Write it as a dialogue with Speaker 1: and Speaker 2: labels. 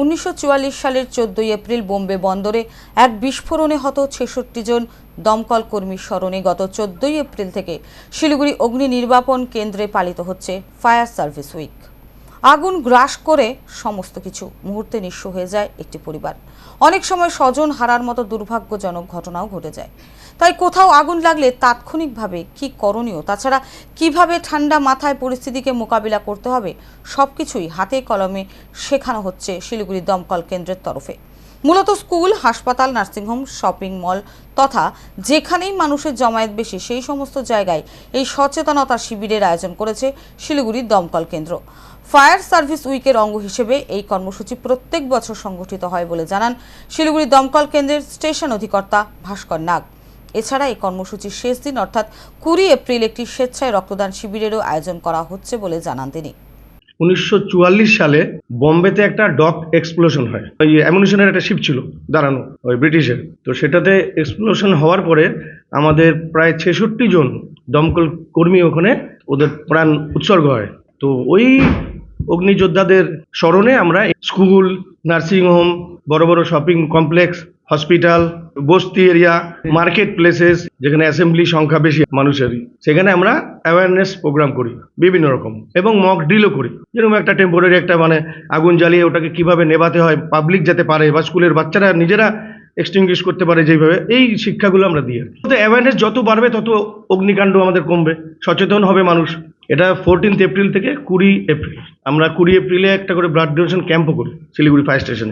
Speaker 1: উনিশশো চুয়াল্লিশ সালের চোদ্দই এপ্রিল বোম্বে বন্দরে এক বিস্ফোরণে হত ছেষট্টি জন দমকল কর্মী স্মরণে গত চোদ্দই এপ্রিল থেকে শিলিগুড়ি অগ্নি নির্বাপন কেন্দ্রে পালিত হচ্ছে ফায়ার সার্ভিস উইক। আগুন গ্রাস করে সমস্ত কিছু মুহূর্তে নিঃস্ব হয়ে যায় একটি পরিবার। অনেক সময় স্বজন হারার মতো দুর্ভাগ্যজনক ঘটনাও ঘটে যায়। তাই কোথাও আগুন লাগলে তাৎক্ষণিকভাবে কি করণীয়, তাছাড়া কীভাবে ঠান্ডা মাথায় পরিস্থিতিকে মোকাবিলা করতে হবে সব কিছুই হাতে কলমে শেখানো হচ্ছে শিলিগুড়ি দমকল কেন্দ্রের তরফে। মূলত স্কুল, হাসপাতাল, নার্সিংহোম, শপিং মল তথা যেখানেই মানুষের জমায়েত বেশি, সেই সমস্ত জায়গায় এই সচেতনতা শিবিরের আয়োজন করেছে শিলিগুড়ির দমকল কেন্দ্র। ফায়ার সার্ভিস উইকের অঙ্গ হিসেবে এই কর্মসূচি প্রত্যেক বছর সংগঠিত হয় বলে জানান শিলিগুড়ি দমকল কেন্দ্রের স্টেশন অধিকর্তা ভাস্কর নাগ। এছাড়া এই কর্মসূচির শেষ দিন, অর্থাৎ কুড়ি এপ্রিল একটি স্বেচ্ছায় রক্তদান শিবিরেরও আয়োজন করা হচ্ছে বলে জানান তিনি।
Speaker 2: উনিশশো চুয়াল্লিশ সালে বম্বেতে একটা ডক এক্সপ্লোশন হয়। ওই অ্যামুনিশনের একটা শিপ ছিল দাঁড়ানো, ওই ব্রিটিশের। তো সেটাতে এক্সপ্লোশন হওয়ার পরে আমাদের প্রায় ছেষট্টি জন দমকল কর্মী ওখানে ওদের প্রাণ উৎসর্গ হয়। তো ওই অগ্নিযোদ্ধাদের স্মরণে আমরা স্কুল, নার্সিংহোম, বড় বড় শপিং কমপ্লেক্স হসপিটাল, বস্তি এরিয়া মার্কেট প্লেসেস যেখানে অ্যাসেম্বলি সংখ্যা বেশি মানুষেরই, সেখানে আমরা অ্যাওয়ারনেস প্রোগ্রাম করি, বিভিন্ন রকম, এবং মক ড্রিলও করি। যেরকম একটা টেম্পোরারি একটা মানে আগুন জ্বালিয়ে ওটাকে কীভাবে নেভাতে হয় পাবলিক যেতে পারে, বা স্কুলের বাচ্চারা নিজেরা এক্সটিংগুইশ করতে পারে যেভাবে, এই শিক্ষাগুলো আমরা দিয়ে দিই অ্যাওয়ারনেস যত বাড়বে, তত অগ্নিকাণ্ড আমাদের কমবে, সচেতন হবে মানুষ। এটা ফোরটিন্থ এপ্রিল থেকে কুড়ি এপ্রিল আমরা কুড়ি এপ্রিলে একটা করে ব্লাড ডোনেশন ক্যাম্পও করি, শিলিগুড়ি ফায়ার স্টেশনে